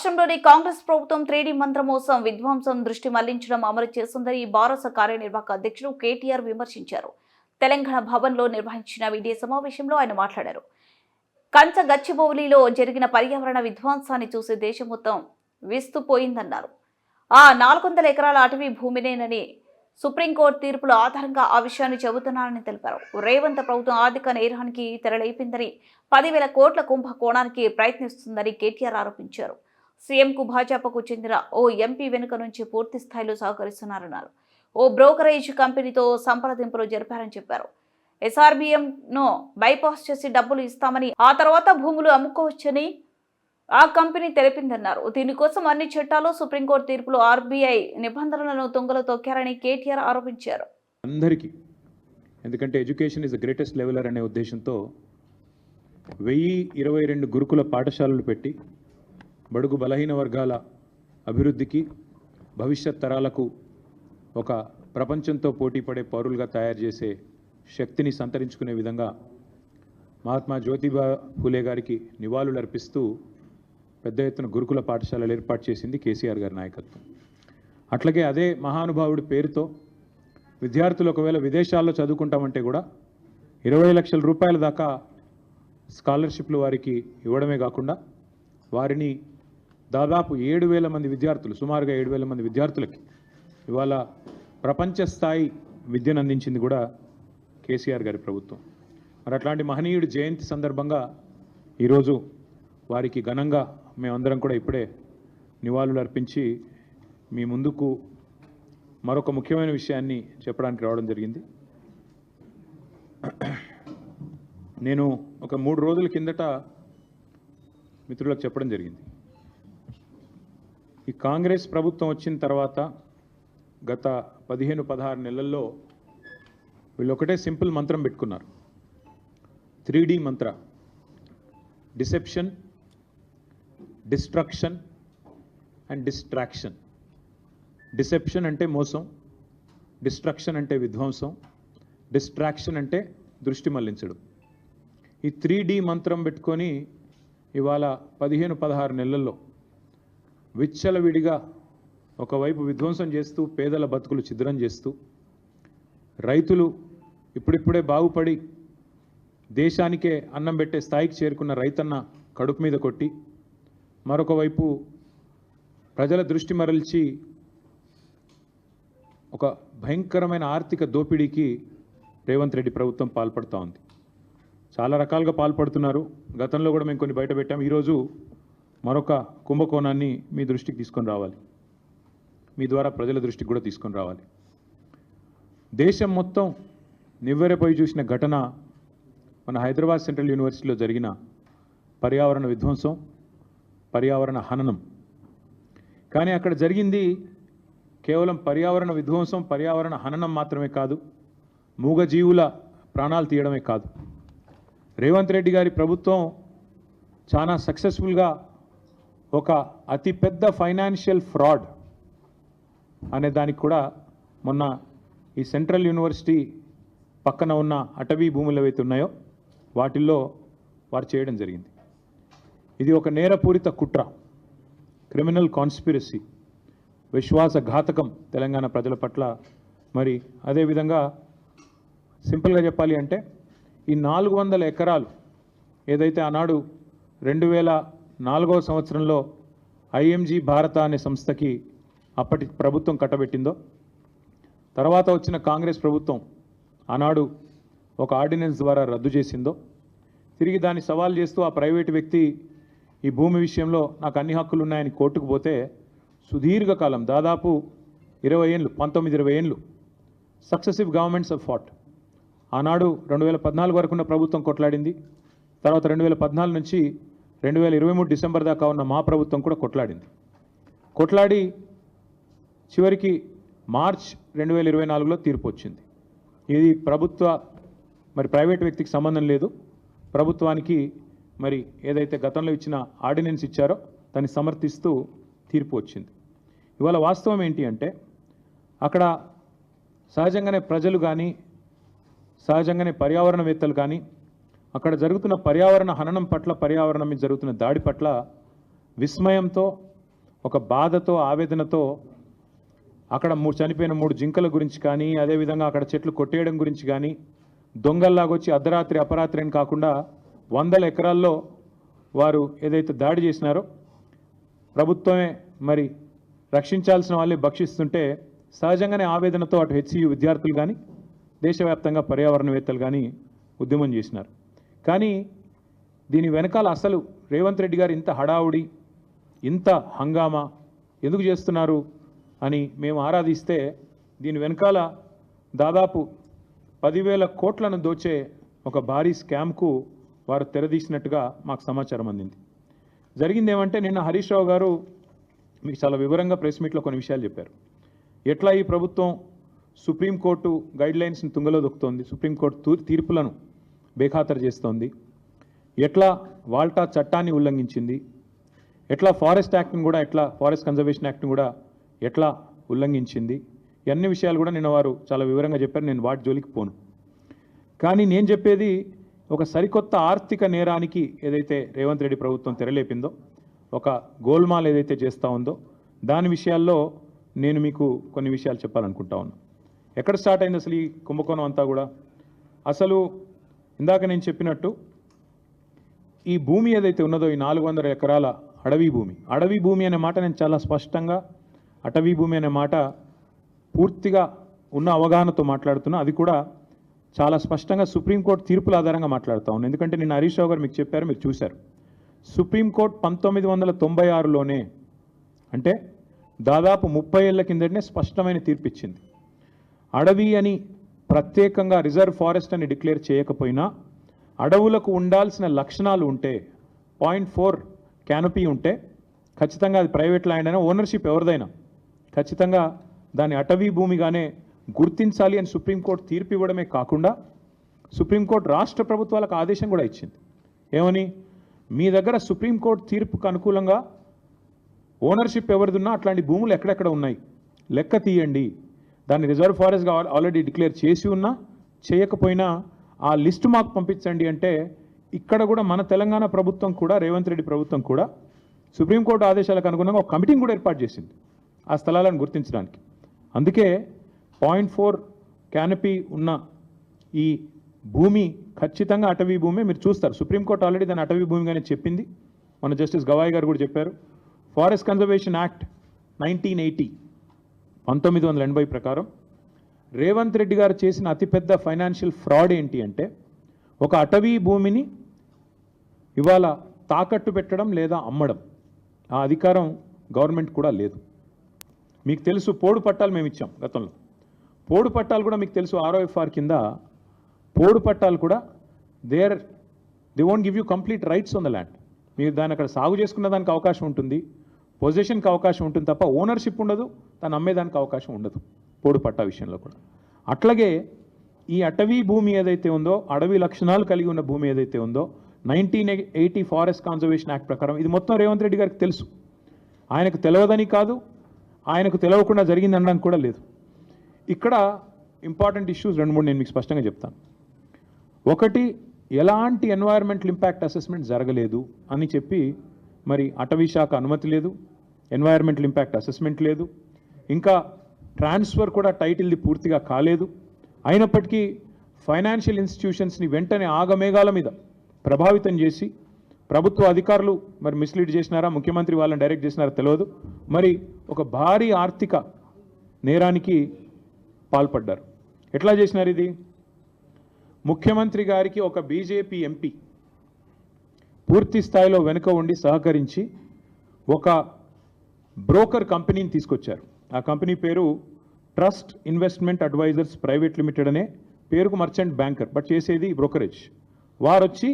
రాష్ట్రంలోని కాంగ్రెస్ ప్రభుత్వం త్రీడీ మంత్రమోసం విధ్వంసం దృష్టి మళ్ళించడం అమలు చేస్తుందని భారత కార్యనిర్వాహక అధ్యక్షుడు కేటీఆర్ విమర్శించారు. తెలంగాణ భవన్లో నిర్వహించిన మీడియా సమావేశంలో ఆయన మాట్లాడారు. కంచ గచ్చిబౌలిలో జరిగిన పర్యావరణ విధ్వంసాన్ని చూసి దేశం మొత్తం విస్తుపోయిందన్నారు. ఆ నాలుగు వందల ఎకరాల అటవీ భూమినేనని సుప్రీంకోర్టు తీర్పుల ఆధారంగా ఆ విషయాన్ని చెబుతున్నారని తెలిపారు. రేవంత్ ప్రభుత్వం ఆర్థిక నేరానికి తెరలేపిందని పదివేల కోట్ల కుంభకోణానికి ప్రయత్నిస్తుందని కేటీఆర్ ఆరోపించారు. సీఎంకు భాజపాకు చెందిన ఓ ఎంపీ వెనుక నుంచి పూర్తి స్థాయిలో సహకరిస్తున్నారన్నారు. ఓ బ్రోకరేజ్ కంపెనీతో సంప్రదింపులు జరిపారని చెప్పారు. ఎస్ఆర్బిఎంను బైపాస్ చేసి డబ్బులు ఇస్తామని ఆ తర్వాత భూములు అమ్ముకోవచ్చని ఆ కంపెనీ తెలిపిందన్నారు. దీనికోసం అన్ని చట్టాలు సుప్రీంకోర్టు తీర్పులు ఆర్బీఐ నిబంధనలను తుంగలో తొక్కారని కేటీఆర్ ఆరోపించారు. అందరికీ ఎందుకంటే education is the greatest leveller అనే ఉద్దేశంతో వెయ్యి ఇరవై రెండు గురుకుల పాఠశాలలు పెట్టి బడుగు బలహీన వర్గాల అభివృద్ధికి భవిష్యత్ తరాలకు ఒక ప్రపంచంతో పోటీ పడే పౌరులుగా తయారు చేసే శక్తిని సంతరించుకునే విధంగా మహాత్మా జ్యోతిబా ఫూలే గారికి నివాళులు అర్పిస్తూ పెద్ద ఎత్తున గురుకుల పాఠశాలలు ఏర్పాటు చేసింది కేసీఆర్ గారి నాయకత్వం. అట్లాగే అదే మహానుభావుడి పేరుతో విద్యార్థులు ఒకవేళ విదేశాల్లో చదువుకుంటామంటే కూడా ఇరవై లక్షల రూపాయల దాకా స్కాలర్షిప్లు వారికి ఇవ్వడమే కాకుండా వారిని దాదాపు ఏడు వేల మంది విద్యార్థులు సుమారుగా ఏడు వేల మంది విద్యార్థులకి ఇవాళ ప్రపంచ స్థాయి విద్యను అందించింది కూడా కేసీఆర్ గారి ప్రభుత్వం. మరి అట్లాంటి మహనీయుడి జయంతి సందర్భంగా ఈరోజు వారికి ఘనంగా మేమందరం కూడా ఇప్పుడే నివాళులు అర్పించి మీ ముందుకు మరొక ముఖ్యమైన విషయాన్ని చెప్పడానికి రావడం జరిగింది. నేను ఒక మూడు రోజుల కిందట మిత్రులకు చెప్పడం జరిగింది. ఈ కాంగ్రెస్ ప్రభుత్వం వచ్చిన తర్వాత గత పదిహేను పదహారు నెలల్లో వీళ్ళు ఒకటే సింపుల్ మంత్రం పెట్టుకున్నారు. Three D Mantra. Deception destruction and distraction. Deception అంటే మోసం డిస్ట్రక్షన్ అంటే విధ్వంసం డిస్ట్రాక్షన్ అంటే దృష్టి మళ్ళించడం. ఈ త్రీ డి మంత్రం పెట్టుకొని ఇవాళ పదిహేను పదహారు నెలల్లో విచ్చలవిడిగా ఒకవైపు విధ్వంసం చేస్తూ పేదల బతుకులు ఛిద్రం చేస్తూ రైతులు ఇప్పుడిప్పుడే బాగుపడి దేశానికే అన్నం పెట్టే స్థాయికి చేరుకున్న రైతన్న కడుపు మీద కొట్టి మరొక వైపు ప్రజల దృష్టి మరల్చి ఒక భయంకరమైన ఆర్థిక దోపిడీకి రేవంత్ రెడ్డి ప్రభుత్వం పాల్పడుతూ ఉంది. చాలా రకాలుగా పాల్పడుతున్నారు. గతంలో కూడా మేము కొన్ని బయట పెట్టాం. ఈరోజు మరొక కుంభకోణాన్ని మీ దృష్టికి తీసుకొని రావాలి. మీ ద్వారా ప్రజల దృష్టికి కూడా తీసుకొని రావాలి. దేశం మొత్తం నివ్వెరపోయి చూసిన ఘటన మన హైదరాబాద్ సెంట్రల్ యూనివర్సిటీలో జరిగిన పర్యావరణ విధ్వంసం పర్యావరణ హననం. కానీ అక్కడ జరిగింది కేవలం పర్యావరణ విధ్వంసం పర్యావరణ హననం మాత్రమే కాదు మూగజీవుల ప్రాణాలు తీయడమే కాదు. రేవంత్ రెడ్డి గారి ప్రభుత్వం చాలా సక్సెస్ఫుల్గా ఒక అతిపెద్ద ఫైనాన్షియల్ ఫ్రాడ్ అనే దానికి కూడా మొన్న ఈ సెంట్రల్ యూనివర్సిటీ పక్కన ఉన్న అటవీ భూములు ఏవైతే ఉన్నాయో వాటిల్లో వారు చేయడం జరిగింది. ఇది ఒక నేరపూరిత కుట్ర క్రిమినల్ కాన్స్పిరసీ విశ్వాసఘాతకం తెలంగాణ ప్రజల పట్ల. మరి అదేవిధంగా సింపుల్గా చెప్పాలి అంటే ఈ నాలుగు వందల ఎకరాలు ఏదైతే ఆనాడు రెండు వేల నాలుగవ సంవత్సరంలో ఐఎంజీ భారత అనే సంస్థకి అప్పటి ప్రభుత్వం కట్టబెట్టిందో తర్వాత వచ్చిన కాంగ్రెస్ ప్రభుత్వం ఆనాడు ఒక ఆర్డినెన్స్ ద్వారా రద్దు చేసిందో తిరిగి దాన్ని సవాల్ చేస్తూ ఆ ప్రైవేటు వ్యక్తి ఈ భూమి విషయంలో నాకు అన్ని హక్కులు ఉన్నాయని కోర్టుకు పోతే సుదీర్ఘకాలం దాదాపు ఇరవై ఏళ్ళు పంతొమ్మిది ఇరవై ఏళ్ళు సక్సెసివ్ గవర్నమెంట్స్ ఆఫ్ ఫాట్ ఆనాడు రెండు వేల పద్నాలుగు వరకున్న ప్రభుత్వం కొట్లాడింది తర్వాత రెండు వేల పద్నాలుగు నుంచి రెండు వేల ఇరవై మూడు డిసెంబర్ దాకా ఉన్న మా ప్రభుత్వం కూడా కొట్లాడింది. కొట్లాడి చివరికి మార్చ్ రెండు వేల ఇరవై నాలుగులో తీర్పు వచ్చింది. ఇది ప్రభుత్వ మరి ప్రైవేట్ వ్యక్తికి సంబంధం లేదు. ప్రభుత్వానికి మరి ఏదైతే గతంలో ఇచ్చిన ఆర్డినెన్స్ ఇచ్చారో దాన్ని సమర్థిస్తూ తీర్పు వచ్చింది. ఇవాళ వాస్తవం ఏంటి అంటే అక్కడ సహజంగానే ప్రజలు కానీ సహజంగానే పర్యావరణవేత్తలు కానీ అక్కడ జరుగుతున్న పర్యావరణ హననం పట్ల పర్యావరణం మీద జరుగుతున్న దాడి పట్ల విస్మయంతో ఒక బాధతో ఆవేదనతో అక్కడ మూడు చనిపోయిన మూడు జింకల గురించి కానీ అదేవిధంగా అక్కడ చెట్లు కొట్టేయడం గురించి కానీ దొంగల్లాగొచ్చి అర్ధరాత్రి అపరాత్రి అని కాకుండా వందల ఎకరాల్లో వారు ఏదైతే దాడి చేసినారో ప్రభుత్వమే మరి రక్షించాల్సిన వాళ్ళే భక్షిస్తుంటే సహజంగానే ఆవేదనతో అటు హెచ్సియు విద్యార్థులు కానీ దేశవ్యాప్తంగా పర్యావరణవేత్తలు కానీ ఉద్యమం చేసినారు. కానీ దీని వెనకాల అసలు రేవంత్ రెడ్డి గారు ఇంత హడావుడి ఇంత హంగామా ఎందుకు చేస్తున్నారు అని మేము ఆరాధిస్తే దీని వెనకాల దాదాపు పదివేల కోట్లను దోచే ఒక భారీ స్కామ్కు వారు తెరదీసినట్టుగా మాకు సమాచారం అందింది. జరిగింది ఏమంటే నిన్న హరీష్ రావు గారు మీకు చాలా వివరంగా ప్రెస్ మీట్లో కొన్ని విషయాలు చెప్పారు. ఎట్లా ఈ ప్రభుత్వం సుప్రీంకోర్టు గైడ్లైన్స్ని తుంగలో దొక్కుతోంది సుప్రీంకోర్టు తీర్పులను బేఖాతరు చేస్తోంది. ఎట్లా వాల్టా చట్టాన్ని ఉల్లంఘించింది? ఎట్లా ఫారెస్ట్ యాక్ట్ని కూడా ఎట్లా ఫారెస్ట్ కన్జర్వేషన్ యాక్ట్ని కూడా ఎట్లా ఉల్లంఘించింది? ఈ అన్ని విషయాలు కూడా నిన్న వారు చాలా వివరంగా చెప్పారు. నేను వాటి జోలికి పోను. కానీ నేను చెప్పేది ఒక సరికొత్త ఆర్థిక నేరానికి ఏదైతే రేవంత్ రెడ్డి ప్రభుత్వం తెరలేపిందో ఒక గోల్మాల్ ఏదైతే చేస్తూ ఉందో దాని విషయాల్లో నేను మీకు కొన్ని విషయాలు చెప్పాలనుకుంటా ఉన్నా. ఎక్కడ స్టార్ట్ అయింది అసలు ఈ కుంభకోణం అంతా కూడా? అసలు ఇందాక నేను చెప్పినట్టు ఈ భూమి ఏదైతే ఉన్నదో ఈ నాలుగు వందల ఎకరాల అడవి భూమి అడవి భూమి అనే మాట నేను చాలా స్పష్టంగా అటవీ భూమి అనే మాట పూర్తిగా ఉన్న అవగాహనతో మాట్లాడుతున్నా. అది కూడా చాలా స్పష్టంగా సుప్రీంకోర్టు తీర్పుల ఆధారంగా మాట్లాడుతూ ఉన్నాను ఎందుకంటే నేను హరీష్ రావు గారు మీకు చెప్పారు మీరు చూశారు. సుప్రీంకోర్టు పంతొమ్మిది వందల తొంభై ఆరులోనే అంటే దాదాపు ముప్పై ఏళ్ళ కిందటనే స్పష్టమైన తీర్పు ఇచ్చింది అడవి అని ప్రత్యేకంగా రిజర్వ్ ఫారెస్ట్ అని డిక్లేర్ చేయకపోయినా అడవులకు ఉండాల్సిన లక్షణాలు ఉంటే పాయింట్ ఫోర్ క్యానపీ ఉంటే ఖచ్చితంగా అది ప్రైవేట్ ల్యాండ్ అయినా ఓనర్షిప్ ఎవరిదైనా ఖచ్చితంగా దాని అటవీ భూమిగానే గుర్తించాలి అని సుప్రీంకోర్టు తీర్పు ఇవ్వడమే కాకుండా సుప్రీంకోర్టు రాష్ట్ర ప్రభుత్వాలకు ఆదేశం కూడా ఇచ్చింది. ఏమని? మీ దగ్గర సుప్రీంకోర్టు తీర్పుకు అనుకూలంగా ఓనర్షిప్ ఎవరిదున్నా అట్లాంటి భూములు ఎక్కడెక్కడ ఉన్నాయి? లెక్క తీయండి. దాన్ని రిజర్వ్ ఫారెస్ట్గా ఆల్రెడీ డిక్లేర్ చేసి ఉన్నా చేయకపోయినా ఆ లిస్ట్ మాకు పంపించండి అంటే ఇక్కడ కూడా మన తెలంగాణ ప్రభుత్వం కూడా రేవంత్ రెడ్డి ప్రభుత్వం కూడా సుప్రీంకోర్టు ఆదేశాలకు అనుగుణంగా ఒక కమిటీని కూడా ఏర్పాటు చేసింది ఆ స్థలాలను గుర్తించడానికి. అందుకే పాయింట్ ఫోర్ క్యానపీ ఉన్న ఈ భూమి ఖచ్చితంగా అటవీ భూమి. మీరు చూస్తారు సుప్రీంకోర్టు ఆల్రెడీ దాన్ని అటవీ భూమిగానే చెప్పింది. మన జస్టిస్ గవాయ్ గారు కూడా చెప్పారు forest conservation act nineteen eighty పంతొమ్మిది వందల ఎనభై ప్రకారం రేవంత్ రెడ్డి గారు చేసిన అతిపెద్ద ఫైనాన్షియల్ ఫ్రాడ్ ఏంటి అంటే ఒక అటవీ భూమిని ఇవాళ తాకట్టు పెట్టడం లేదా అమ్మడం. ఆ అధికారం గవర్నమెంట్ కూడా లేదు. మీకు తెలుసు పోడు పట్టాలు మేము ఇచ్చాం గతంలో. పోడు పట్టాలు కూడా మీకు తెలుసు ఆర్ఓఎఫ్ఆర్ కింద పోడు పట్టాలు కూడా there they won't give you complete rights on the land. మీరు దాన్ని అక్కడ సాగు చేసుకున్న దానికి అవకాశం ఉంటుంది. పొజిషన్కి అవకాశం ఉంటుంది తప్ప ఓనర్షిప్ ఉండదు. తను అమ్మేదానికి అవకాశం ఉండదు. పోడు పట్టా విషయంలో కూడా. అట్లాగే ఈ అటవీ భూమి ఏదైతే ఉందో అడవి లక్షణాలు కలిగి ఉన్న భూమి ఏదైతే ఉందో nineteen eighty forest conservation act ప్రకారం ఇది మొత్తం రేవంత్ రెడ్డి గారికి తెలుసు. ఆయనకు తెలియదని కాదు ఆయనకు తెలియకుండా జరిగింది అనడానికి కూడా లేదు. ఇక్కడ ఇంపార్టెంట్ ఇష్యూస్ రెండు మూడు నేను మీకు స్పష్టంగా చెప్తాను. ఒకటి ఎలాంటి ఎన్వైర్మెంటల్ ఇంపాక్ట్ అసెస్మెంట్ జరగలేదు అని చెప్పి మరి అటవీ శాఖ అనుమతి లేదు ఎన్వైర్మెంటల్ ఇంపాక్ట్ అసెస్మెంట్ లేదు ఇంకా ట్రాన్స్ఫర్ కూడా టైటిల్ది పూర్తిగా కాలేదు. అయినప్పటికీ ఫైనాన్షియల్ ఇన్స్టిట్యూషన్స్ని వెంటనే ఆగమేఘాల మీద ప్రభావితం చేసి ప్రభుత్వ అధికారులు మరి మిస్లీడ్ చేసినారా ముఖ్యమంత్రి వాళ్ళని డైరెక్ట్ చేసినారా తెలియదు. మరి ఒక భారీ ఆర్థిక నేరానికి పాల్పడ్డారు. ఎట్లా చేసినారు ఇది? ముఖ్యమంత్రి గారికి ఒక బీజేపీ ఎంపీ పూర్తి స్థాయిలో వెనుక ఉండి సహకరించి ఒక బ్రోకర్ కంపెనీని తీసుకొచ్చారు. ఆ కంపెనీ పేరు trust investment advisers private limited అనే పేరుకు మర్చెంట్ బ్యాంకర్ బట్ చేసేది బ్రోకరేజ్. వారొచ్చి